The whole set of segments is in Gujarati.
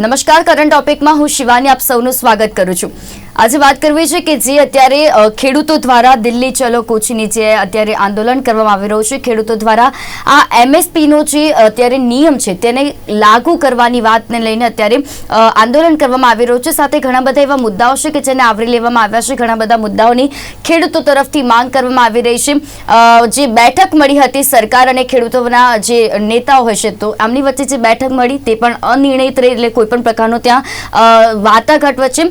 નમસ્કાર કરંટ ટોપિકમાં હું શિવાની આપ સૌનું સ્વાગત કરું છું. આજે વાત કરવી છે કે જે અત્યારે ખેડૂતો દ્વારા દિલ્હી ચલો કોચીની જે અત્યારે આંદોલન કરવામાં આવી રહ્યું છે, ખેડૂતો દ્વારા આ એમએસપીનો જે અત્યારે નિયમ છે તેને લાગુ કરવાની વાતને લઈને અત્યારે આંદોલન કરવામાં આવી રહ્યું છે. સાથે ઘણા બધા એવા મુદ્દાઓ છે કે જેને આવરી લેવામાં આવ્યા છે. ઘણા બધા મુદ્દાઓની ખેડૂતો તરફથી માંગ કરવામાં આવી રહી છે. જે બેઠક મળી હતી સરકાર અને ખેડૂતોના જે નેતાઓ હશે તો આમની વચ્ચે જે બેઠક મળી તે પણ અનિર્ણિત એટલે કોઈ પણ પ્રકારનો ત્યાં વાટાઘાટ વચ્ચે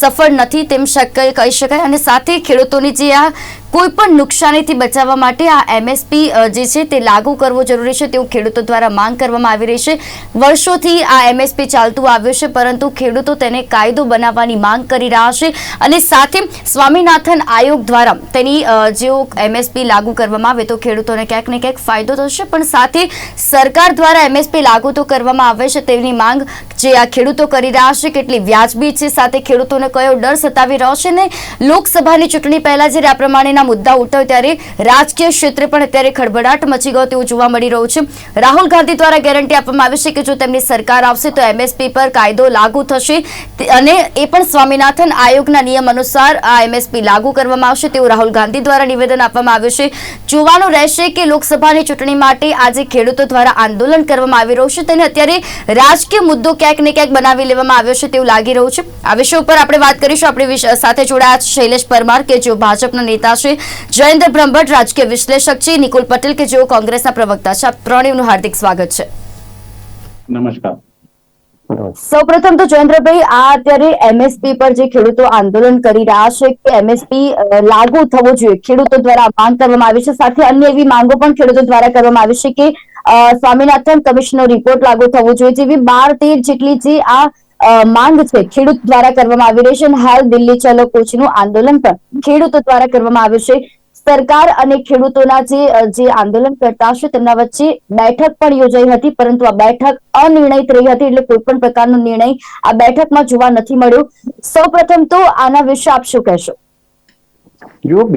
સફળ નથી તેમ કહી શકાય. અને સાથે ખેડૂતોની જે આ કોઈ પણ નુકસાનીથી બચાવવા માટે આ એમએસપી જે છે તે લાગુ કરવો જરૂરી છે. તેવું ખેડૂતો દ્વારા માંગ કરવામાં આવી રહી છે. વર્ષોથી આ એમએસપી ચાલતું આવ્યું છે, પરંતુ ખેડૂતો તેને કાયદો બનાવવાની માંગ કરી રહ્યા છે અને સાથે સ્વામિનાથન આયોગ દ્વારા તેની જેઓ એમએસપી લાગુ કરવામાં આવે તો ખેડૂતોને ક્યાંક ને ક્યાંક ફાયદો થશે. પણ સાથે સરકાર દ્વારા એમએસપી લાગુ તો કરવામાં આવે છે તેની માંગ જે આ ખેડૂતો કરી રહ્યા છે. કેટલી વ્યાજબી છે. સાથે ખેડૂતોને કયો ડર સતાવી રહ્યો છે ને? લોકસભાની ચૂંટણી પહેલા જ્યારે આ પ્રમાણેના મુદ્દા ઉઠાવ ત્યારે રાજકીય ક્ષેત્રે પણ અત્યારે ખળભળાટ મચી ગયો તેવું જોવા મળી રહ્યું છે. રાહુલ ગાંધી દ્વારા ગેરંટી આપવામાં આવી છે કે જો તેમની સરકાર આવશે તો એમએસપી પર કાયદો લાગુ થશે અને એ પણ સ્વામિનાથન આયોગના નિયમ અનુસાર આ એમએસપી લાગુ કરવામાં આવશે તેવું રાહુલ ગાંધી દ્વારા નિવેદન આપવામાં આવ્યું છે. જોવાનું રહેશે કે લોકસભાની ચૂંટણી માટે આજે ખેડૂતો દ્વારા આંદોલન કરવામાં આવી રહ્યું છે તેને અત્યારે રાજકીય મુદ્દો ક્યાંક ને ક્યાંક બનાવી લેવામાં આવ્યો છે તેવું લાગી રહ્યું છે. આ વિષય ઉપર આપણે વાત કરીશું. આપણી સાથે જોડાયા શૈલેષ પરમાર, કે જો ભાજપના નેતા છે. જયેન્દ્ર બ્રહ્મભટ્ટ રાજકીય વિશ્લેષક છે. નિકુલ પટેલ કે જેઓ કોંગ્રેસના પ્રવક્તા છે. આપ ત્રણેયનું હાર્દિક સ્વાગત છે. નમસ્કાર. સૌપ્રથમ તો ચંદ્રભાઈ આ અત્યારે એમએસપી પર જે ખેડૂતો આંદોલન કરી રહ્યા છે કે એમએસપી લાગુ થવો જોઈએ. ખેડૂતો દ્વારા માંગ કરવામાં આવી છે. સાથે અન્ય એવી માંગો પણ ખેડૂતો દ્વારા કરવામાં આવી છે કે સ્વામિનાથન કમિશનનો રિપોર્ટ લાગુ થવો જોઈએ. જેવી બાર તેર જેટલી જે આ માંગ છે ખેડૂત દ્વારા કરવામાં આવી રહી છે અને હાલ દિલ્હી ચલો કોચનું આંદોલન પણ ખેડૂતો દ્વારા કરવામાં આવ્યો છે. સરકાર અને ખેડૂતોના જે જે આંદોલન કરતા છે તેમના વચ્ચે બેઠક પણ યોજાઈ હતી પરંતુ આ બેઠક અનિર્ણિત રહી હતી એટલે કોઈ પણ પ્રકારનો નિર્ણય આ બેઠકમાં જોવા નથી મળ્યો. સૌપ્રથમ તો આના વિશે આપ શું કહેશો? જો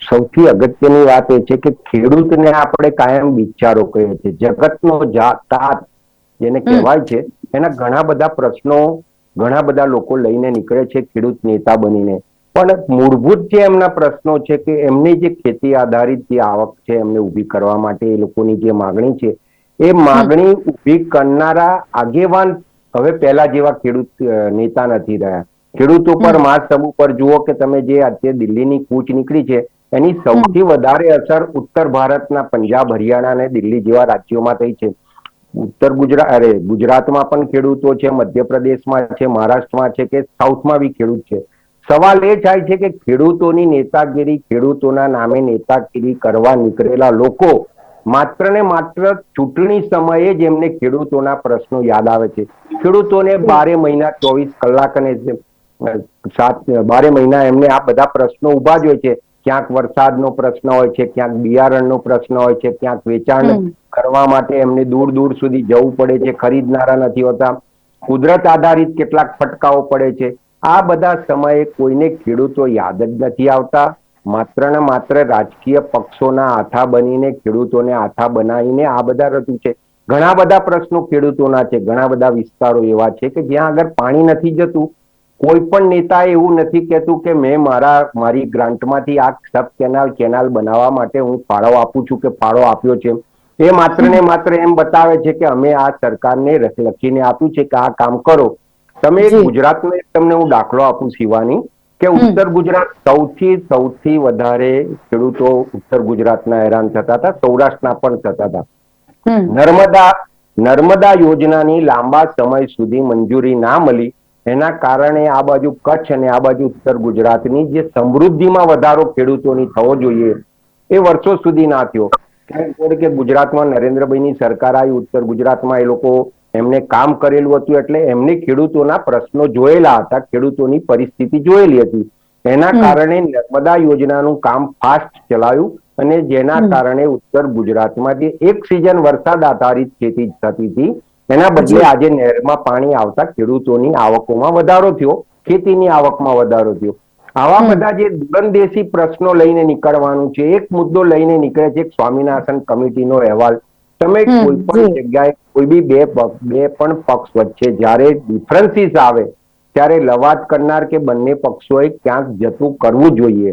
સૌથી અગત્યની વાત એ છે કે ખેડૂતને આપણે કાયમ વિચારો કહીએ છીએ જગતનો તાત જેને કહેવાય છે એના ઘણા બધા પ્રશ્નો ઘણા બધા લોકો લઈને નીકળે છે ખેડૂત નેતા બનીને. પણ મૂળભૂત જે એમના પ્રશ્નો છે કે એમની જે ખેતી આધારિત જે આવક છે એમને ઊભી કરવા માટે એ લોકોની જે માગણી છે એ માગણી ઊભી કરનારા આગેવાન હવે પહેલા જેવા ખેડૂત નેતા નથી રહ્યા. ખેડૂતો પર મહાસભા પર જુઓ કે તમે જે અત્યારે દિલ્હીની કૂચ નીકળી છે એની સૌથી વધારે અસર ઉત્તર ભારતના પંજાબ હરિયાણા અને દિલ્હી જેવા રાજ્યોમાં થઈ છે. ઉત્તર ગુજરાત અરે ગુજરાતમાં પણ ખેડૂતો છે મધ્યપ્રદેશમાં છે મહારાષ્ટ્રમાં છે કે સાઉથમાં બી ખેડૂત છે. સવાલ એ થાય છે કે ખેડૂતોની નેતાગીરી ખેડૂતોના નામે નેતાગીરી કરવા નીકળેલા લોકો માત્ર ને માત્ર ચૂંટણી સમયે જ એમને ખેડૂતોના પ્રશ્નો યાદ આવે છે. ખેડૂતોને બારે મહિના ચોવીસ કલાક અને સાત બારે મહિના એમને આ બધા પ્રશ્નો ઊભા જ હોય છે. ક્યાંક વરસાદનો પ્રશ્ન હોય છે ક્યાંક બિયારણનો પ્રશ્ન હોય છે ક્યાંક વેચાણ કરવા માટે એમને દૂર દૂર સુધી જવું પડે છે ખરીદનારા નથી હોતા. કુદરત આધારિત કેટલાક ફટકાઓ પડે છે. આ બધા સમયે કોઈને ખેડૂતો યાદ જ નથી આવતા. માત્ર ને માત્ર રાજકીય પક્ષોના આથા બનીને ખેડૂતોને આથા બનાવીને આ બધા રચું છે. ઘણા બધા પ્રશ્નો ખેડૂતોના છે, ઘણા બધા વિસ્તારો એવા છે કે જ્યાં આગળ પાણી નથી જતું. કોઈ પણ નેતા એવું નથી કહેતું કે મેં મારા, મારી ગ્રાન્ટમાંથી આ સબ કેનાલ કેનાલ બનાવવા માટે હું ફાળો આપું છું કે ફાળો આપ્યો છે એ માત્ર ને માત્ર એમ બતાવે છે કે અમે આ સરકારને લખીને આપ્યું છે કે આ કામ કરો. તમે. ગુજરાતનો એક તમને હું દાખલો આપું શિવાની કે ઉત્તર ગુજરાત સૌથી સૌથી વધારે ખેડૂતો ઉત્તર ગુજરાતના હેરાન થતા હતા સૌરાષ્ટ્રના પણ થતા હતા. નર્મદા નર્મદા યોજનાની લાંબા સમય સુધી મંજૂરી ના મળી એના કારણે આ બાજુ કચ્છ અને આ બાજુ ઉત્તર ગુજરાતની જે સમૃદ્ધિમાં વધારો ખેડૂતોની થવો જોઈએ એ વર્ષો સુધી ના થયો. કારણ કે ગુજરાતમાં નરેન્દ્રભાઈની સરકાર આવી ઉત્તર ગુજરાતમાં એ લોકો એમને કામ કરેલું હતું એટલે એમને ખેડૂતોના પ્રશ્નો જોયેલા હતા ખેડૂતોની પરિસ્થિતિ જોયેલી હતી. એના કારણે નર્મદા યોજનાનું કામ ફાસ્ટ ચલાવ્યું અને જેના કારણે ઉત્તર ગુજરાતમાં જે એક સિઝન વરસાદ આધારિત ખેતી થતી હતી એના બદલે આજે નહેરમાં પાણી આવતા ખેડૂતોની આવકોમાં વધારો થયો ખેતીની આવકમાં વધારો થયો. આવા બધા જે દુરંદેશી પ્રશ્નો લઈને નીકળવાનું છે એક મુદ્દો લઈને નીકળે છે સ્વામિનાથન કમિટીનો અહેવાલ. તમે કોઈ પણ જગ્યાએ કોઈ બી બે બે પણ પક્ષ વચ્ચે જ્યારે ડિફરન્સીસ આવે ત્યારે લવાદ કરનાર કે બંને પક્ષોએ ક્યાંક જતું કરવું જોઈએ.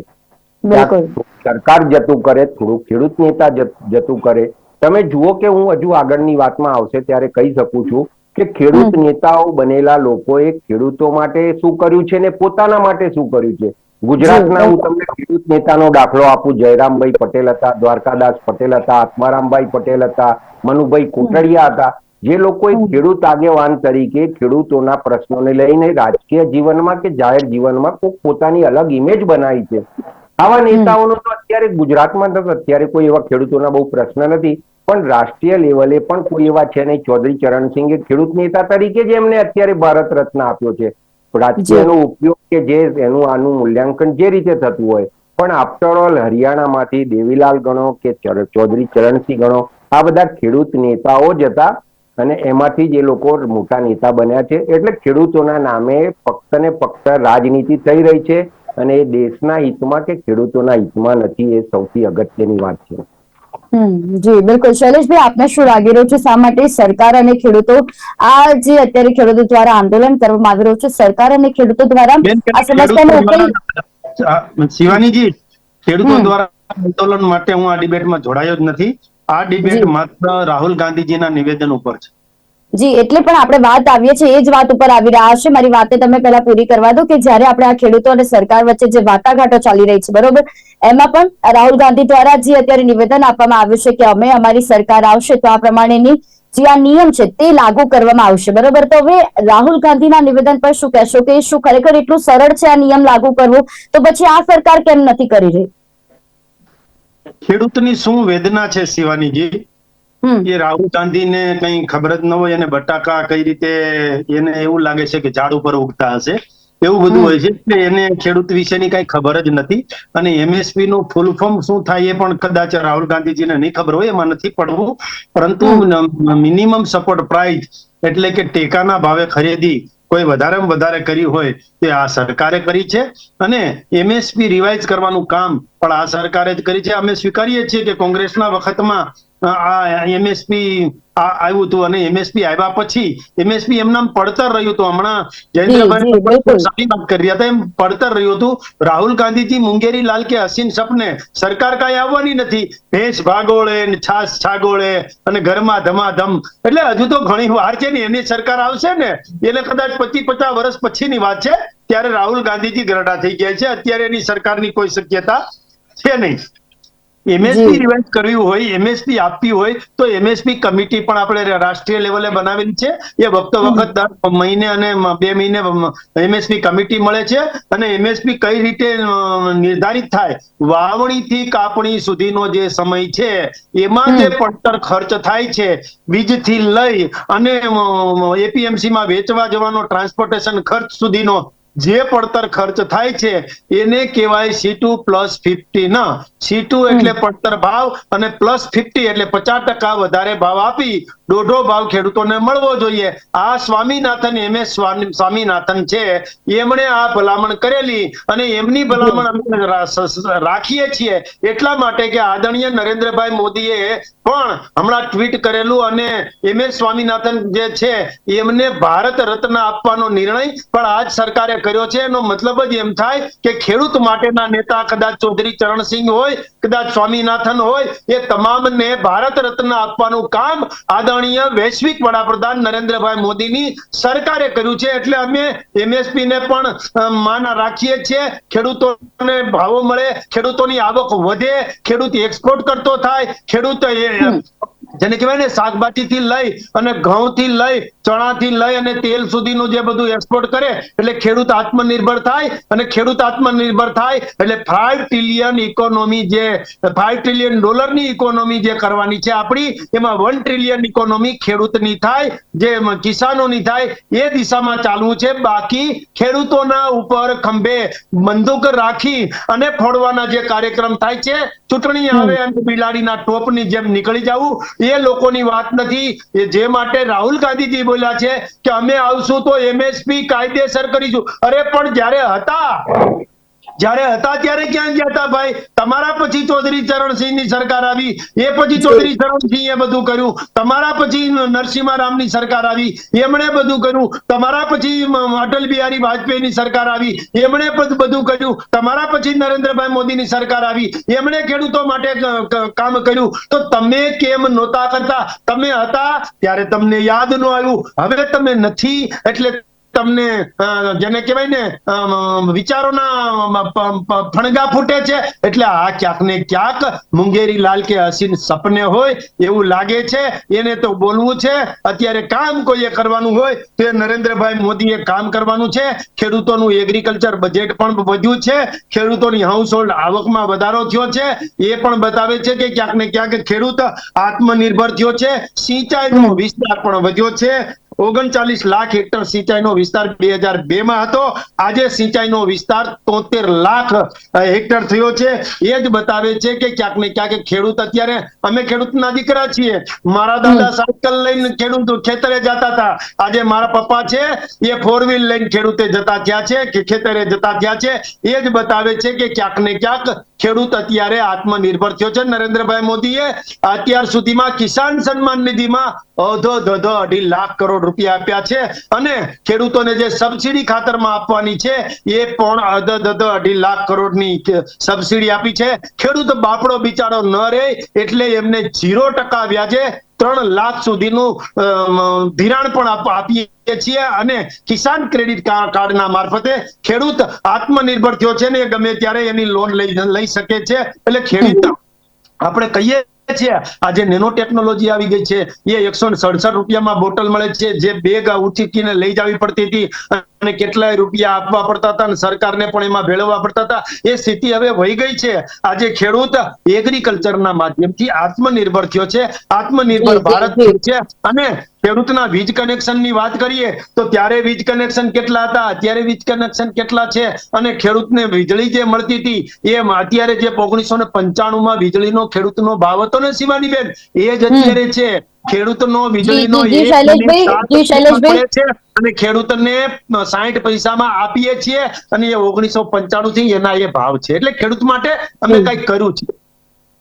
સરકાર જતું કરે થોડું ખેડૂત નેતા જતું કરે. તમે જુઓ કે હું હજુ આગળની વાતમાં આવશે ત્યારે કહી શકું છું કે ખેડૂત નેતાઓ બનેલા લોકોએ ખેડૂતો માટે શું કર્યું છે ને પોતાના માટે શું કર્યું છે? ગુજરાતના હું તમને ખેડૂત નેતાનો દાખલો આપું. જયરામભાઈ પટેલ હતા દ્વારકાદાસ પટેલ હતા આત્મારામભાઈ પટેલ હતા મનુભાઈ કોટડિયા હતા. જે લોકોએ ખેડૂત આગેવાન તરીકે ખેડૂતોના પ્રશ્નોને લઈને રાજકીય જીવનમાં કે જાહેર જીવનમાં કોઈ પોતાની અલગ ઇમેજ બનાવી છે. આવા નેતાઓનો તો અત્યારે ગુજરાતમાં તો અત્યારે કોઈ એવા ખેડૂતોના બહુ પ્રશ્ન નથી. પણ રાષ્ટ્રીય લેવલે પણ કોઈ એવા છે નહીં. ચૌધરી ચરણસિંહે ખેડૂત નેતા તરીકે જ એમને અત્યારે ભારત રત્ન આપ્યો છે. રાજકીયનો ઉપયોગ કે જે એનું આનું મૂલ્યાંકન જે રીતે થતું હોય પણ આફ્ટર ઓલ હરિયાણામાંથી દેવીલાલ ગણો કે ચૌધરી ચરણસિંહ ગણો આ બધા ખેડૂત નેતાઓ જ હતા અને એમાંથી જ એ લોકો મોટા નેતા બન્યા છે. એટલે ખેડૂતોના નામે ફક્ત ને ફક્ત રાજનીતિ થઈ રહી છે અને એ દેશના હિતમાં કે ખેડૂતોના હિતમાં નથી એ સૌથી અગત્યની વાત છે. જી બિલકુલ. શૈલેષભાઈ આપને શું લાગી રહ્યું છે? શા માટે સરકાર અને ખેડૂતો આ જે અત્યારે ખેડૂતો દ્વારા આંદોલન કરવામાં આવી રહ્યું છે સરકાર અને ખેડૂતો દ્વારા આ સમસ્યાનો ઉકેલ શિવાનીજી ખેડૂતો દ્વારા આંદોલન માટે હું આ ડિબેટમાં જોડાયો જ નથી. આ ડિબેટ માત્ર રાહુલ ગાંધીજીના નિવેદન ઉપર છે. જી, એટલે પણ આપણે વાત આવીએ છીએ, એ જ વાત ઉપર આવી રહ્યા છે. મારી વાતે તમે પહેલા પૂરી કરવા દો કે જ્યારે આપણે આ ખેડૂતો અને સરકાર વચ્ચે જે વાટાઘાટો ચાલી રહી છે, બરોબર? એમાં પણ રાહુલ ગાંધી દ્વારા જે અત્યારે નિવેદન આપવામાં આવ્યું છે કે અમે, અમારી સરકાર આવશે તો આ પ્રમાણેની જે આ નિયમ છે તે લાગુ કરવામાં આવશે, બરોબર? તો હવે રાહુલ ગાંધીના નિવેદન પર શું કહેશો કે શું ખરેખર એટલું સરળ છે આ નિયમ લાગુ કરવું? તો પછી આ સરકાર કેમ નથી કરી રહી? ખેડૂતની શું વેદના છે શિવાનીજી? એ રાહુલ ગાંધીને કઈ ખબર જ ન હોય અને બટાકા કઈ રીતે એને એવું લાગે છે કે ઝાડ ઉપર ઉગતા હશે એવું બધું હોય છે. એટલે એને ખેડૂત વિશેની કઈ ખબર જ નથી. અને એમએસપી નું ફૂલ ફોર્મ શું થાય એ પણ કદાચ રાહુલ ગાંધીજીને નહીં ખબર હોય એમાં નથી પડવું. પરંતુ મિનિમમ સપોર્ટ પ્રાઇસ એટલે કે ટેકાના ભાવે ખરીદી કોઈ વધારેમાં વધારે કરી હોય તે આ સરકારે કરી છે. અને એમએસપી રિવાઇઝ કરવાનું કામ પણ આ સરકારે જ કરી છે. અમે સ્વીકારીએ છીએ કે કોંગ્રેસના વખતમાં આ એમએસપી આવ્યું હતું અને એમએસપી આવ્યા પછી એમએસપી એમના પડતર રહ્યું હતું. હમણાં જયેન્દ્રભાઈ સારી વાત કરી રહ્યા હતા. એમ પડતર રહ્યું હતું. રાહુલ ગાંધીજી મુંગેરી લાલ કે હસીન સપને સરકાર કાંઈ આવવાની નથી. ભેંસ ભાગોળે ને છાસ છાગોળે અને ઘરમાં ધમાધમ. એટલે હજુ તો ઘણી વાર છે ને એની સરકાર આવશે ને એને કદાચ પચીસ પચાસ વર્ષ પછીની વાત છે ત્યારે રાહુલ ગાંધીજી ગરડા થઈ ગયા છે. અત્યારે એની સરકારની કોઈ શક્યતા છે નહીં. એમએસપી રિવાઇઝ કરવી હોય એમએસપી આપવી હોય તો એમએસપી કમિટી પણ આપણે રાષ્ટ્રીય લેવલે બનાવેલી છે. એ વખતો વખત દર મહિને અને બે મહિને એમએસપી કમિટી મળે છે અને એમએસપી કઈ રીતે નિર્ધારિત થાય? વાવણી થી કાપણી સુધીનો જે સમય છે એમાં જે પડતર ખર્ચ થાય છે બીજથી લઈ અને એપીએમસી માં વેચવા જવાનો ટ્રાન્સપોર્ટેશન ખર્ચ સુધીનો જે પડતર ખર્ચ થાય છે એને કહેવાય સી ટુ પ્લસ ફિફ્ટી ના. સી ટુ એટલે પડતર ભાવ અને પ્લસ ફિફ્ટી એટલે પચાસ ટકા વધારે ભાવ આપી દોઢો ભાવ ખેડૂતોને મળવો જોઈએ. આ સ્વામીનાથન એમ એસ સ્વામીનાથન છે. એમણે આ ભલામણ કરેલી અને એમની ભલામણ અમે રાખીએ છીએ. એટલા માટે કે આદરણીય નરેન્દ્રભાઈ મોદીએ પણ હમણાં ટ્વીટ કરેલું અને એમ એસ સ્વામીનાથન જે છે એમને ભારત રત્ન આપવાનો નિર્ણય પણ આજ સરકારે કર્યો છે. એનો મતલબ જ એમ થાય કે ખેડૂત માટેના નેતા કદાચ ચૌધરી ચરણસિંહ હોય, કદાચ સ્વામીનાથન હોય, એ તમામને ભારત રત્ન આપવાનું કામ આદરણીય વૈશ્વિક વડાપ્રધાન નરેન્દ્રભાઈ મોદીની સરકારે કર્યું છે. એટલે અમે એમએસપી ને પણ માન રાખીએ છીએ. ખેડૂતોને ભાવો મળે, ખેડૂતોની આવક વધે, ખેડૂત એક્સપોર્ટ કરતો થાય, ખેડૂત જેને કહેવાય ને શાકભાજી થી લઈ અને ઘઉં થી લઈ ચણા થી લઈ અને તેલ સુધીનું જે બધું એક્સપોર્ટ કરે એટલે ખેડૂત આત્મનિર્ભર થાય અને ખેડૂત આત્મનિર્ભર થાય એટલે ફાઈવ ટ્રિલિયન ઇકોનોમી જે ફાઈવ ટ્રિલિયન ડોલરની ઇકોનોમી જે કરવાની છે આપણી એમાં વન ટ્રિલિયન ઇકોનોમી ખેડૂતની થાય જે કિસાનોની થાય એ દિશામાં ચાલવું છે. બાકી ખેડૂતોના ઉપર ખંભે બંદૂક રાખી અને ફોડવાના જે કાર્યક્રમ થાય છે ચૂંટણી આવે અને બિલાડીના ટોપની જેમ નીકળી જવું એ લોકોની વાત નથી. જે માટે રાહુલ ગાંધીજી બોલ્યા છે કે અમે આવશું તો એમએસપી કાયદેસર કરીશું. અરે પણ જ્યારે હતા જ્યારે હતા ત્યારે ક્યાં ગયા હતા ભાઈ? તમારા પછી ચૌધરી ચરણસિંહની સરકાર આવી, એ પછી ચૌધરી ચરણસિંહ બધું કર્યું. તમારા પછી નરસિંહ રામની સરકાર આવી, એમણે બધું કર્યું. તમારા પછી અટલ બિહારી વાજપેયીની સરકાર આવી, એમણે બધું કર્યું. તમારા પછી નરેન્દ્રભાઈ મોદીની સરકાર આવી, એમણે ખેડૂતો માટે કામ કર્યું. તો તમે કેમ નહોતા કરતા? તમે હતા ત્યારે તમને યાદ ન આવ્યું. હવે તમે નથી, એટલે તમને જેને કહેવાય ને વિચારોના ફણગા ફૂટે છે. એટલે આ ક્યાંક ને ક્યાંક મુંગેરી લાલ કે હસીન સપને હોય એવું લાગે છે. એને તો બોલવું છે. અત્યારે કામ કોઈએ કરવાનું હોય તો નરેન્દ્રભાઈ મોદીએ કામ કરવાનું છે. ખેડૂતોનું એગ્રીકલ્ચર બજેટ પણ વધ્યું છે. ખેડૂતોની હાઉસ હોલ્ડ આવકમાં વધારો થયો છે. એ પણ બતાવે છે કે ક્યાંક ને ક્યાંક ખેડૂત આત્મનિર્ભર થયો છે. સિંચાઈનો વિસ્તાર પણ વધ્યો છે. ઓગણચાલીસ લાખ હેક્ટર સિંચાઈનો વિસ્તાર બે હજાર બે માં હતો. આજે સિંચાઈનો વિસ્તાર તોતેર લાખ હેક્ટર થયો છે. એ જ બતાવે છે કે ક્યાંક ને ક્યાંક ખેડૂત અત્યારે અમે ખેડૂતના દીકરા છીએ. મારા દાદા સાયકલ લઈને ખેડૂત ખેતરે જતા હતા. આજે મારા પપ્પા છે એ ફોર વ્હીલ લઈને ખેડૂતે જતા થયા છે કે ખેતરે જતા થયા છે. એ જ બતાવે છે કે ક્યાંક ને ક્યાંક ખેડૂત અત્યારે આત્મનિર્ભર થયો છે. નરેન્દ્રભાઈ મોદીએ અત્યાર સુધીમાં કિસાન સન્માન નિધિમાં અધો ધધો અઢી લાખ કરોડ રૂપિયા આપ્યા છે અને ખેડૂતોને જે સબસિડી ખાતરમાં આપવાની છે એ પણ અધ અઢી લાખ કરોડની સબસિડી આપી છે. ખેડૂત બાપડો બિચારો ન રહે એટલે એમને ઝીરો ટકા વ્યાજે ત્રણ લાખ સુધીનું ધિરાણ પણ આપીએ છીએ અને કિસાન ક્રેડિટ કાર્ડના મારફતે ખેડૂત આત્મનિર્ભર થયો છે ને ગમે ત્યારે એની લોન લઈ લઈ શકે છે. એટલે ખેડૂત, આપણે કહીએ છીએ આજે નેનો ટેકનોલોજી આવી ગઈ છે, એ એકસો સડસઠ રૂપિયામાં બોટલ મળે છે, જે બેગ ઉચીકીને લઈ જવી પડતી હતી. અને કેટલાય રૂપિયા આપવા પડતા હતા અને સરકારને પણ એમાં ભેળવવા પડતા હતા. એ સ્થિતિ હવે વહી ગઈ છે. આજે ખેડૂત એગ્રીકલ્ચરના માધ્યમથી આત્મનિર્ભર થયો છે. આત્મનિર્ભર ભારત છે. અને ખેડૂતના વીજ કનેક્શનની વાત કરીએ તો ત્યારે વીજ કનેક્શન કેટલા હતા? અત્યારે વીજ કનેક્શન કેટલા છે? અને ખેડૂતને વીજળી જે મળતી હતી એ અત્યારે જે ઓગણીસો ને પંચાણું માં વીજળીનો ખેડૂતનો ભાવ હતો ને શિવાની બેન એ જ અત્યારે છે. ખેડૂતનો વીજળીનો જી, જી, એક શૈલેષભાઈ, જી, શૈલેષભાઈ. અને ખેડૂતને સાહીઠ પૈસામાં આપીએ છીએ અને એ ઓગણીસો પંચાણું થી એના એ ભાવ છે. એટલે ખેડૂત માટે અમે. કંઈક કર્યું છે.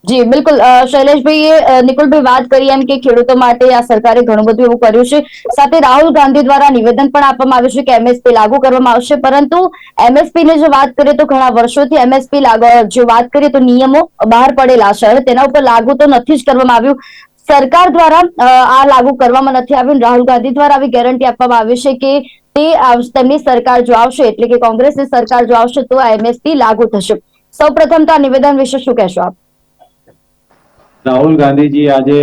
જી બિલકુલ. શૈલેષભાઈએ નિકુલભાઈ વાત કરી એમ કે ખેડૂતો માટે આ સરકારે ઘણું બધું એવું કર્યું છે. સાથે રાહુલ ગાંધી દ્વારા નિવેદન પણ આપવામાં આવ્યું છે કે એમએસપી લાગુ કરવામાં આવશે. પરંતુ એમએસપી ની જો વાત કરીએ તો ઘણા વર્ષોથી એમએસપી જો વાત કરીએ તો નિયમો બહાર પડેલા છે. તેના ઉપર લાગુ તો નથી જ કરવામાં આવ્યું. સરકાર દ્વારા આ લાગુ કરવામાં નથી આવ્યું રાહુલ ગાંધી દ્વારા આવી ગેરંટી આપવામાં આવી છે કે તે તેમની સરકાર જો આવશે, એટલે કે કોંગ્રેસની સરકાર જો આવશે, તો આ એમએસપી લાગુ થશે. સૌપ્રથમ તો આ નિવેદન વિશે શું કહેશો આપ? રાહુલ ગાંધીજી આજે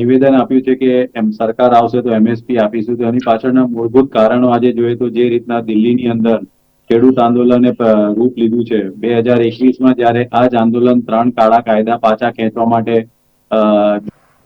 નિવેદન આપ્યું છે કે એમ, સરકાર આવશે તો એમએસપી આપીશું. તો એની પાછળના મૂળભૂત કારણો આજે જોઈએ તો જે રીતના દિલ્હીની અંદર ખેડૂત આંદોલને રૂપ લીધું છે. બે હજાર એકવીસમાં જ્યારે આ જ આંદોલન ત્રણ કાળા કાયદા પાછા ખેંચવા માટે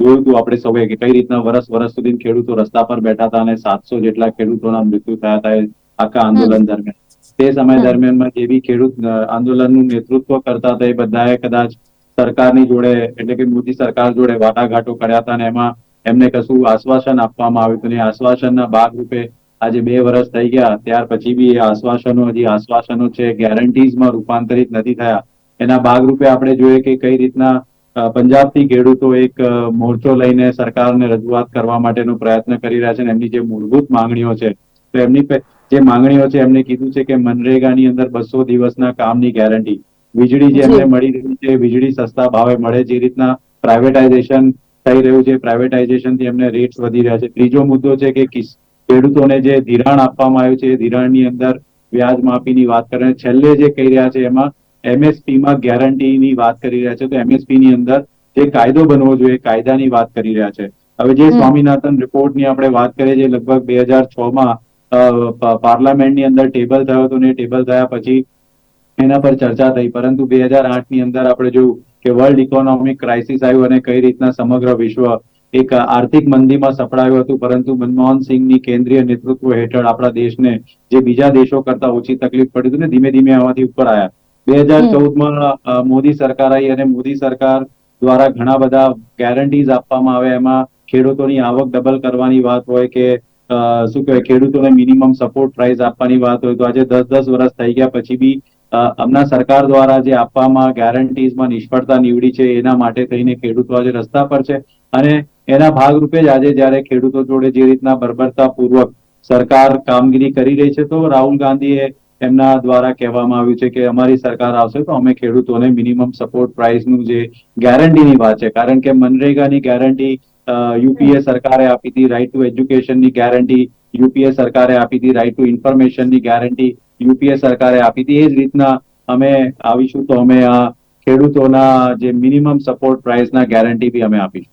જોયું હતું આપણે સૌએ કે કઈ રીતના વર્ષ વર્ષ સુધી ખેડૂતો રસ્તા પર બેઠા હતા અને સાતસો જેટલા ખેડૂતોના મૃત્યુ થયા હતા આખા આંદોલન દરમિયાન. તે સમય દરમિયાનમાં જે બી ખેડૂત આંદોલનનું નેતૃત્વ કરતા હતા એ બધાએ કદાચ સરકારની જોડે એટલે કે મોદી સરકાર જોડે વાટાઘાટો કર્યા હતા અને એમાં એમને કશું આશ્વાસન આપવામાં આવ્યું હતું. અને આશ્વાસનના ભાગરૂપે આજે બે વર્ષ થઈ ગયા. ત્યાર પછી બી એ આશ્વાસનો હજી આશ્વાસનો છે ગેરંટીઝમાં રૂપાંતરિત નથી થયા. એના ભાગરૂપે આપણે જોઈએ કે કઈ રીતના પંજાબથી ખેડૂતો એક મોરચો લઈને સરકારને રજૂઆત કરવા માટેનો પ્રયત્ન કરી રહ્યા છે અને એમની જે મૂળભૂત માંગણીઓ છે તો એમની જે માંગણીઓ છે એમને કીધું છે કે મનરેગાની અંદર બસો દિવસના કામની ગેરંટી વીજળી જે એમને મળી રહી છે વીજળી સસ્તા ભાવે મળે જે રીતના પ્રાઇવેટાઇઝેશન થઈ રહ્યું છે પ્રાઇવેટાઇઝેશનથી એમને રેટ્સ વધી રહ્યા છે. ત્રીજો મુદ્દો છે કે ખેડૂતોને જે ધિરાણ આપવામાં આવ્યું છે એ ધિરાણની અંદર વ્યાજ માફીની વાત કરીને છેલ્લે જે કહી રહ્યા છે એમાં એમએસપી માં ગેરંટીની વાત કરી રહ્યા છે તો એમએસપીની અંદર જે કાયદો બનવો જોઈએ કાયદાની વાત કરી રહ્યા છે. હવે જે. સ્વામિનાથન રિપોર્ટની આપણે વાત કરીએ જે લગભગ બે હજાર છ માં પાર્લામેન્ટની અંદર ટેબલ થયો હતો ને ટેબલ થયા પછી એના પર ચર્ચા થઈ. પરંતુ બે હજાર આઠની અંદર આપણે જોયું કે વર્લ્ડ ઇકોનોમિક ક્રાઇસિસ આવ્યું અને કઈ રીતના સમગ્ર વિશ્વ એક આર્થિક મંદીમાં સપડાયું હતું. પરંતુ મનમોહન સિંહની કેન્દ્રીય નેતૃત્વ હેઠળ આપણા દેશને જે બીજા દેશો કરતા ઓછી તકલીફ પડી હતી ને ધીમે ધીમે આમાંથી ઉપર આવ્યા બે હજાર ચૌદમાં મોદી સરકાર આવી અને મોદી સરકાર દ્વારા ઘણા બધા ગેરંટીઝ આપવામાં આવે. એમાં ખેડૂતોની આવક ડબલ કરવાની વાત હોય કે શું કહેવાય, ખેડૂતોને મિનિમમ સપોર્ટ પ્રાઇસ આપવાની વાત હોય તો આજે દસ દસ વર્ષ થઈ ગયા પછી બી હમણાં સરકાર દ્વારા જે આપવામાં ગેરંટીઝમાં નિષ્ફળતા નીવડી છે, એના માટે થઈને ખેડૂતો આજે રસ્તા પર છે. અને એના ભાગરૂપે જ આજે જ્યારે ખેડૂતો જોડે જે રીતના બર્બરતાપૂર્વક સરકાર કામગીરી કરી રહી છે, તો રાહુલ ગાંધીએ એમના દ્વારા કહેવામાં આવ્યું છે કે અમારી સરકાર આવશે તો અમે ખેડૂતોને મિનિમમ સપોર્ટ પ્રાઇસનું જે ગેરંટીની વાત છે કારણ કે મનરેગાની ગેરંટી યુપીએ સરકારે આપી હતી રાઇટ ટુ એજ્યુકેશનની ગેરંટી યુપીએ સરકારે આપી હતી રાઇટ ટુ ઇન્ફોર્મેશનની ગેરંટી યુપીએ સરકારે આપી હતી એ જ રીતના અમે આવીશું તો અમે આ ખેડૂતોના જે મિનિમમ સપોર્ટ પ્રાઇસના ગેરંટી બી અમે આપીશું.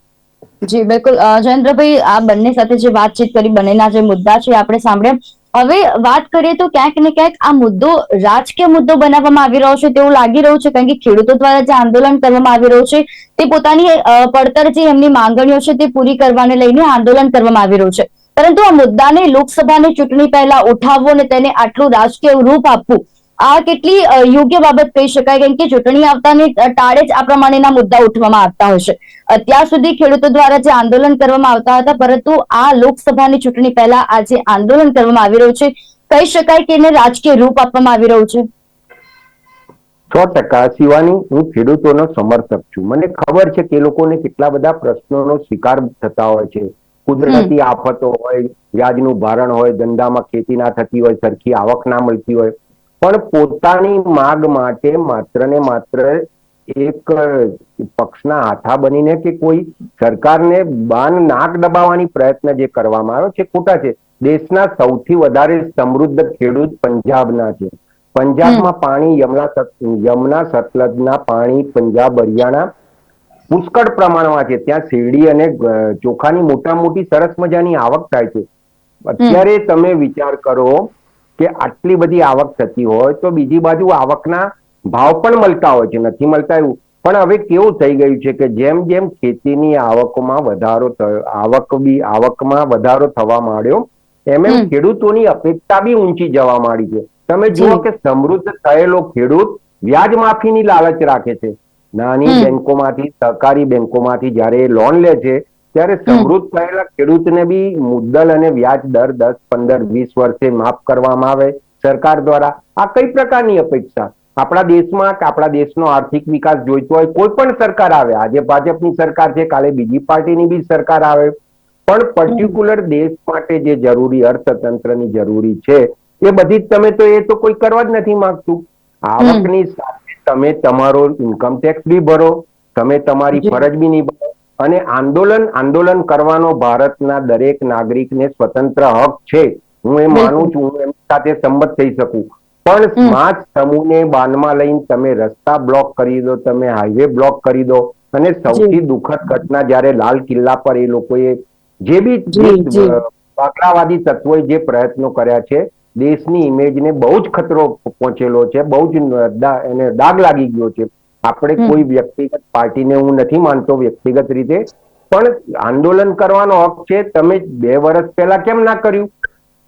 જી બિલકુલ. જયેન્દ્રભાઈ આ બંને સાથે જે વાતચીત કરી બંનેના જે મુદ્દા છે આપણે સાંભળ્યા. હવે વાત કરીએ તો ક્યાંક ને ક્યાંક આ મુદ્દો રાજકીય મુદ્દો બનાવવામાં આવી રહ્યો છે તેવું લાગી રહ્યું છે, કારણ કે ખેડૂતો દ્વારા જે આંદોલન કરવામાં આવી રહ્યું છે, તે પોતાની પડતર જે એમની માંગણીઓ છે તે પૂરી કરવાને લઈને આંદોલન કરવામાં આવી રહ્યું છે. પરંતુ આ મુદ્દાને લોકસભાની ચૂંટણી પહેલા ઉઠાવવો અને તેને આટલું રાજકીય રૂપ આપવું આ કેટલી યોગ્ય બાબત કહી શકાય? કેમ કે ચૂંટણી આવતાની ટાળે જ આ પ્રમાણેના મુદ્દા ઉઠવામાં આવતા હોય છે. અત્યાર સુધી ખેડૂતો દ્વારા જે આંદોલન કરવામાં આવતા હતા પરંતુ આ લોકસભાની ચૂંટણી પહેલા આ જે આંદોલન કરવામાં આવી રહ્યું છે. કહી શકાય કે એને રાજકીય રૂપ આપવામાં આવી રહ્યું છે? સો ટકા. શિવાની હું ખેડૂતોનો સમર્થક છું. મને ખબર છે કે લોકોને કેટલા બધા પ્રશ્નોનો શિકાર થતા હોય છે. કુદરતી આફતો હોય વ્યાજનું ભારણ હોય ધંધામાં ખેતી ના થતી હોય સરખી આવક ના મળતી હોય. પણ પોતાની માગ માટે માત્ર ને માત્ર એક પક્ષના હાથા બનીને કે કોઈ સરકારને બાન નાક દબાવવાની પ્રયત્ન જે કરવામાં આવ્યો છે ખોટા છે. દેશના સૌથી વધારે સમૃદ્ધ ખેડૂત પંજાબના છે. પંજાબમાં પાણી યમુના યમુના સતલજના પાણી પંજાબ હરિયાણા પુષ્કળ પ્રમાણમાં છે. ત્યાં શેરડી અને ચોખાની મોટા મોટી સરસ મજાની આવક થાય છે. અત્યારે તમે વિચાર કરો કે આટલી બધી આવક થતી હોય તો બીજી બાજુ આવકના ભાવ પણ મળતા હોય છે નથી મળતા એવું. પણ હવે કેવું થઈ ગયું છે કે જેમ જેમ ખેતીની આવકમાં વધારો થયો આવક બી આવકમાં વધારો થવા માંડ્યો એમ એમ ખેડૂતોની અપેક્ષા બી ઊંચી જવા માંડી છે. તમે જુઓ કે સમૃદ્ધ થયેલો ખેડૂત વ્યાજ માફીની લાલચ રાખે છે. નાની. બેંકોમાંથી સહકારી બેંકોમાંથી જ્યારે લોન લે છે ત્યારે સમૃદ્ધ થયેલા ખેડૂતને બી મુદ્દલ અને વ્યાજ દર દસ પંદર વીસ વર્ષે માફ કરવામાં આવે. સરકાર દ્વારા આ કઈ પ્રકારની અપેક્ષા? આપણા દેશમાં કે આપણા દેશનો આર્થિક વિકાસ જોઈતો હોય કોઈ પણ સરકાર આવે. આજે ભાજપની સરકાર છે કાલે બીજી પાર્ટીની બી સરકાર આવે. પણ પર્ટિક્યુલર દેશ માટે જે જરૂરી અર્થતંત્રની જરૂરી છે એ બધી જ તમે તો એ તો કોઈ કરવા જ નથી માંગતું. આવકની સાથે તમે તમારો ઇન્કમ ટેક્સ બી ભરો તમે તમારી ફરજ બી નિભાવો. અને આંદોલન આંદોલન કરવાનો ભારતના દરેક નાગરિકને સ્વતંત્ર હક છે. હું એ માનું છું હું એમની સાથે સંમત થઈ શકું. પણ સમાજ સમૂહને બાનમાં લઈને તમે રસ્તા બ્લોક કરી દો તમે હાઈવે બ્લોક કરી દો. અને સૌથી દુઃખદ ઘટના જ્યારે લાલ કિલ્લા પર એ લોકોએ જે બી જી. તત્વોએ જે પ્રયત્નો કર્યા છે દેશની ઇમેજને બહુ જ ખતરો પહોંચેલો છે બહુ જ એને દાગ લાગી ગયો છે. આપણે કોઈ વ્યક્તિગત પાર્ટીને હું નથી માનતો વ્યક્તિગત રીતે પણ આંદોલન કરવાનો હક છે તમે બે વર્ષ પહેલા કેમ ના કર્યું?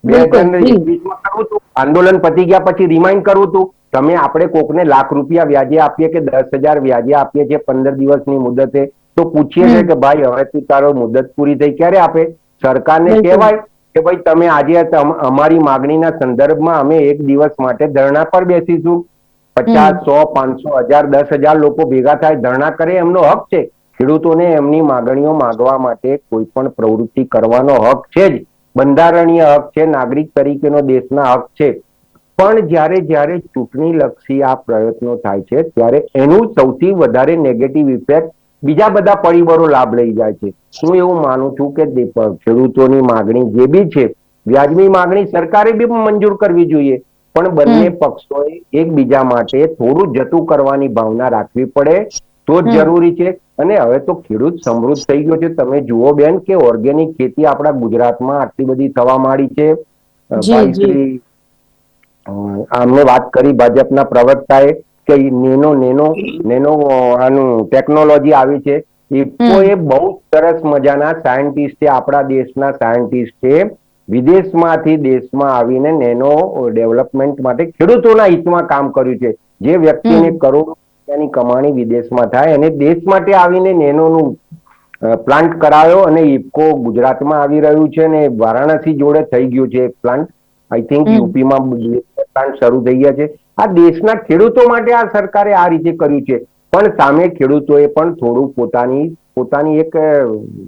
બે હજાર એકવીસમાં કરવું હતું આંદોલન પતી ગયા પછી રિમાઇન્ડ કરવું હતું તમે આપણે કોકને લાખ રૂપિયા વ્યાજે આપીએ કે દસ હજાર વ્યાજે આપીએ છીએ પંદર દિવસની મુદતે તો પૂછીએ. છે કે ભાઈ હવે તું તારો મુદત પૂરી થઈ ક્યારે આપે? સરકારને. કહેવાય કે ભાઈ તમે આજે અમારી માગણીના સંદર્ભમાં અમે એક દિવસ માટે ધરણા પર બેસીશું. પચાસ સો પાંચસો હજાર દસ હજાર લોકો ભેગા થાય ધરણા કરે એમનો હક છે. ખેડૂતોને એમની માગણીઓ માગવા માટે કોઈ પણ પ્રવૃત્તિ કરવાનો હક છે જ. બંધારણીય હક છે નાગરિક તરીકેનો દેશના હક છે. પણ જ્યારે જ્યારે ચૂંટણી લક્ષી આ પ્રયત્નો થાય છે ત્યારે એનું સૌથી વધારે નેગેટિવ ઇફેક્ટ બીજા બધા પરિબળો લાભ લઈ જાય છે. હું એવું માનું છું કે ખેડૂતોની માગણી જે બી છે વ્યાજબી માગણી સરકારે બી મંજૂર કરવી જોઈએ. પણ બંને પક્ષોએ એકબીજા માટે થોડું જતું કરવાની ભાવના રાખવી પડે તો જ જરૂરી છે. અને હવે તો ખેડૂત સમૃદ્ધ થઈ ગયો છે. તમે જુઓ બેન કે ઓર્ગેનિક ખેતી આપણા ગુજરાતમાં આટલી બધી થવા માંડી છે. આમને વાત કરી ભાજપના પ્રવક્તાએ કે નેનો નેનો નેનો આનું ટેકનોલોજી આવી છે. ઇફકો એ બહુ સરસ મજાના સાયન્ટિસ્ટ છે. આપણા દેશના સાયન્ટિસ્ટ છે. વિદેશમાંથી દેશમાં આવીને નેનો ડેવલપમેન્ટ માટે ખેડૂતોના હિતમાં કામ કર્યું છે. જે વ્યક્તિને. કરોડો રૂપિયાની કમાણી વિદેશમાં થાય અને દેશ માટે આવીને નેનોનું પ્લાન્ટ કરાયો અને ઇફકો ગુજરાતમાં આવી રહ્યું છે અને વારાણસી જોડે થઈ ગયું છે પ્લાન્ટ. આઈ થિંક યુપીમાં પ્લાન્ટ શરૂ થઈ ગયા છે. આ દેશના ખેડૂતો માટે આ સરકારે આ રીતે કર્યું છે. પણ સામે ખેડૂતોએ પણ થોડું પોતાની પોતાની એક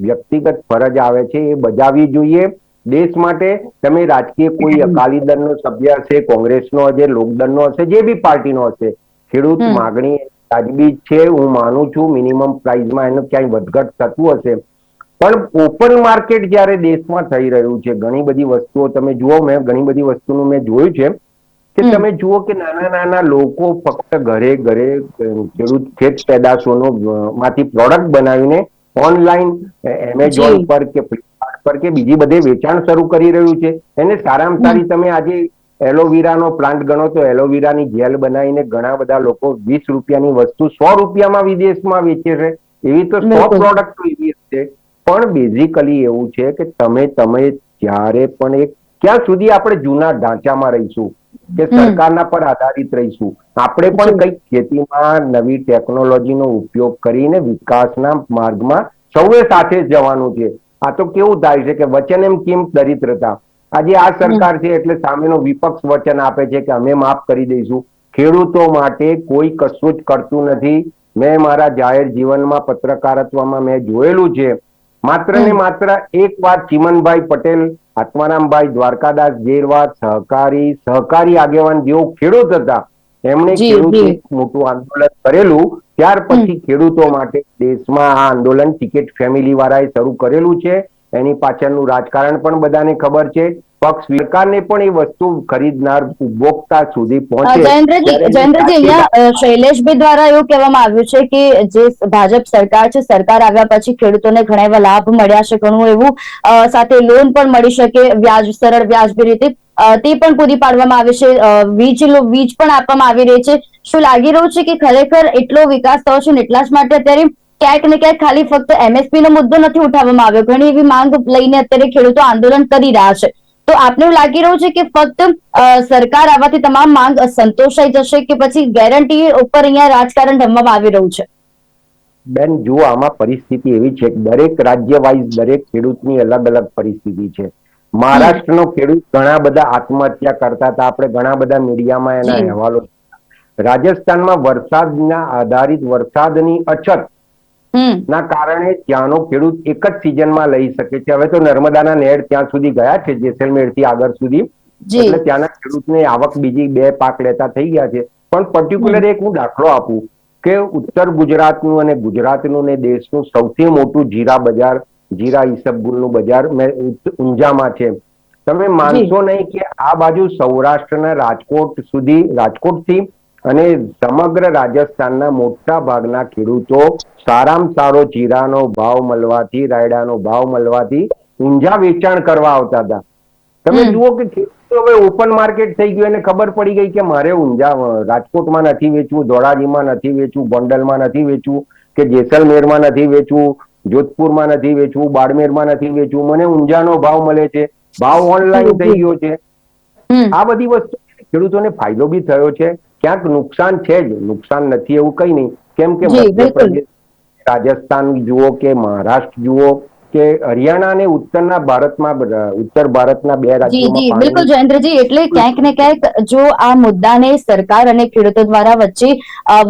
વ્યક્તિગત ફરજ આવે છે એ બજાવવી જોઈએ. દેશ માટે તમે રાજકીય કોઈ અકાલી દળનો સભ્ય હશે કોંગ્રેસનો હશે લોકદળનો હશે જે બી પાર્ટીનો હશે ખેડૂત માગણી વાજબી છે હું માનું છું મિનિમમ પ્રાઇસમાં એનું ક્યાંય વધઘટ થતું હશે. પણ ઓપન માર્કેટ જ્યારે દેશમાં થઈ રહ્યું છે ઘણી બધી વસ્તુઓ તમે જુઓ મેં ઘણી બધી વસ્તુનું મેં જોયું છે કે તમે જુઓ કે નાના નાના લોકો ફક્ત ઘરે ઘરે ખેડૂત ખેત પેદાશોનો માંથી પ્રોડક્ટ બનાવીને ઓનલાઈન એમેઝોન પર કે પર કે બીજી બધે વેચાણ શરૂ કરી રહ્યું છે. એને સારામાં સારી તમે આજે એલોવેરાનો પ્લાન્ટ ગણો તો એલોવેરાની જેલ બનાવીને ઘણા બધા લોકો વીસ રૂપિયાની વસ્તુ સો રૂપિયામાં વિદેશમાં વેચે છે. એવી તો સો પ્રોડક્ટ એવી છે. પણ બેઝિકલી એવું છે કે તમે તમે જ્યારે પણ એક ક્યાં સુધી આપણે જૂના ઢાંચામાં રહીશું? કે સરકારના પર આધારિત રહીશું? આપણે પણ કઈ કંઈક ખેતીમાં નવી ટેકનોલોજીનો ઉપયોગ કરીને વિકાસના માર્ગમાં સૌએ સાથે જવાનું છે. આ તો કેવું થાય છે કે વચન એમ કેમ દરિદ્રતા? આજે આ સરકાર છે એટલે સામેનો વિપક્ષ વચન આપે છે કે અમે માફ કરી દઈશું. ખેડૂતો માટે કોઈ કશું જ કરતું નથી. મેં મારા જાહેર જીવનમાં પત્રકારત્વમાં મેં જોયેલું છે. માત્ર ને માત્ર એક વાત ચીમનભાઈ પટેલ આત્મારામભાઈ દ્વારકાદાસ જેવા સહકારી સહકારી આગેવાન જેવો ખેડૂત હતા એમણે ખેડૂત મોટું આંદોલન કરેલું ત્યાર પછી ખેડૂતો માટે દેશમાં આ આંદોલન ટિકિટ ફેમિલી વાળાએ શરૂ કરેલું છે. એની પાછળનું રાજકારણ પણ બધાને ખબર છે. પક્ષ સરકારને પણ એ વસ્તુ ખરીદનાર ઉપભોક્તા સુધી પહોંચે. જયેન્દ્રજી જયેન્દ્રજી અહીંયા શૈલેષભાઈ દ્વારા એવું કહેવામાં આવ્યું છે કે જે ભાજપ સરકાર છે સરકાર આવ્યા પછી ખેડૂતોને ઘણા એવા લાભ મળ્યા છે ઘણું એવું સાથે લોન પણ મળી શકે વ્યાજ સરળ વ્યાજબી રીતે તે પણ પૂરી પાડવામાં આવે છે. વીજ વીજ પણ આપવામાં આવી રહી છે. શું લાગી રહ્યું છે કે ખરેખર એટલો વિકાસ થયો છે એટલા જ માટે અત્યારે ક્યાંક ને ક્યાંક ખાલી ફક્ત એમએસપી નો મુદ્દો નથી ઉઠાવવામાં આવ્યો. ઘણી એવી માંગ લઈને અત્યારે ખેડૂતો આંદોલન કરી રહ્યા છે. તો આપને એવું લાગી રહ્યું છે કે ફક્ત સરકાર આવવાથી તમામ માંગ સંતોષાઈ જશે કે પછી ગેરંટી ઉપર અહીંયા રાજકારણ રમવામાં આવી રહ્યું છે? બેન, જુઓ, આમાં પરિસ્થિતિ એવી છે દરેક રાજ્ય વાઇઝ દરેક ખેડૂતની અલગ અલગ પરિસ્થિતિ છે. મહારાષ્ટ્રનો ખેડૂત ઘણા બધા આત્મહત્યા કરતા હતા. આપણે ઘણા બધા મીડિયામાં એના. અહેવાલો રાજસ્થાનમાં વરસાદના આધારિત વરસાદની અછત ના કારણે ત્યાંનો ખેડૂત એક જ સિઝનમાં લઈ શકે છે. હવે તો નર્મદાના નેર ત્યાં સુધી ગયા છે જેસલમેરથી આગળ સુધી. એટલે ત્યાંના ખેડૂતને આવક બીજી બે પાક લેતા થઈ ગયા છે. પણ પર્ટિક્યુલર એક હું દાખલો આપું કે ઉત્તર ગુજરાતનું અને ગુજરાતનું ને દેશનું સૌથી મોટું જીરા બજાર જીરા ઈસબગુલનું બજાર મેં ઊંઝામાં છે. તમે માનશો નહીં કે આ બાજુ સૌરાષ્ટ્રના રાજકોટ સુધી રાજકોટથી અને સમગ્ર રાજસ્થાનના મોટા ભાગના ખેડૂતો સારામાં સારો જીરાનો ભાવ મળવાથી રાયડાનો ભાવ મળવાથી ઊંઝા વેચાણ કરવા આવતા હતા. તમે. જુઓ કે ખેડૂતો હવે ઓપન માર્કેટ થઈ ગયું એને ખબર પડી ગઈ કે મારે ઊંઝા રાજકોટમાં નથી વેચવું ધોળાજીમાં નથી વેચવું ગોંડલમાં નથી વેચવું કે જેસલમેરમાં નથી વેચવું જોધપુરમાં નથી વેચવું બાડમેરમાં નથી વેચવું મને ઊંઝાનો ભાવ મળે છે ભાવ ઓનલાઈન થઈ ગયો છે. આ બધી વસ્તુ ખેડૂતોને ફાયદો બી થયો છે. ક્યાંક નુકસાન છે જ નુકસાન નથી એવું કઈ નહીં. કેમ કે રાજસ્થાન જુઓ કે મહારાષ્ટ્ર જુઓ કે હરિયાણા અને ઉત્તરના ભારતમાં ઉત્તર ભારતના બે રાજ્યો જી બિલકુલ જયેન્દ્રજી એટલે ક્યાંક ને ક્યાંક જો આ મુદ્દાને સરકાર અને ખેડૂતો દ્વારા વચ્ચે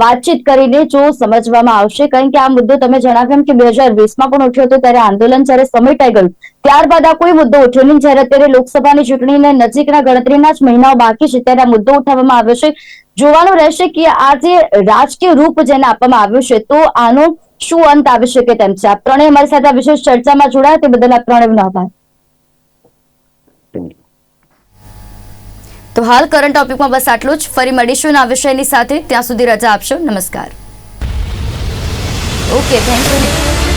વાતચીત કરીને જો સમજવામાં આવશે કારણ કે આ મુદ્દો તમે જણાવ્યું કે બે હજાર વીસમાં પણ ઉઠ્યો હતો ત્યારે આંદોલન જ્યારે સમેટાઈ ગયું ત્યારબાદ આ કોઈ મુદ્દો ઉઠ્યો નહીં જ્યારે અત્યારે લોકસભાની ચૂંટણીને નજીકના ગણતરીના જ મહિનાઓ બાકી છે ત્યારે આ મુદ્દો ઉઠાવવામાં આવ્યો છે. જોવાનું રહેશે કે આ જે રાજકીય રૂપ જેને આપવામાં આવ્યું છે તો આનો શું અંત આવી શકે તેમ છે? આપ ત્રણેય અમારી સાથે આ વિશેષ ચર્ચામાં જોડાયા તે બદલ આપ ત્રણેયનો આભાર. તો હાલ કરંટ ટોપિકમાં બસ આટલું જ. ફરી મળીશું આ વિષયની સાથે. ત્યાં સુધી રજા આપશો. નમસ્કાર. Okay thank you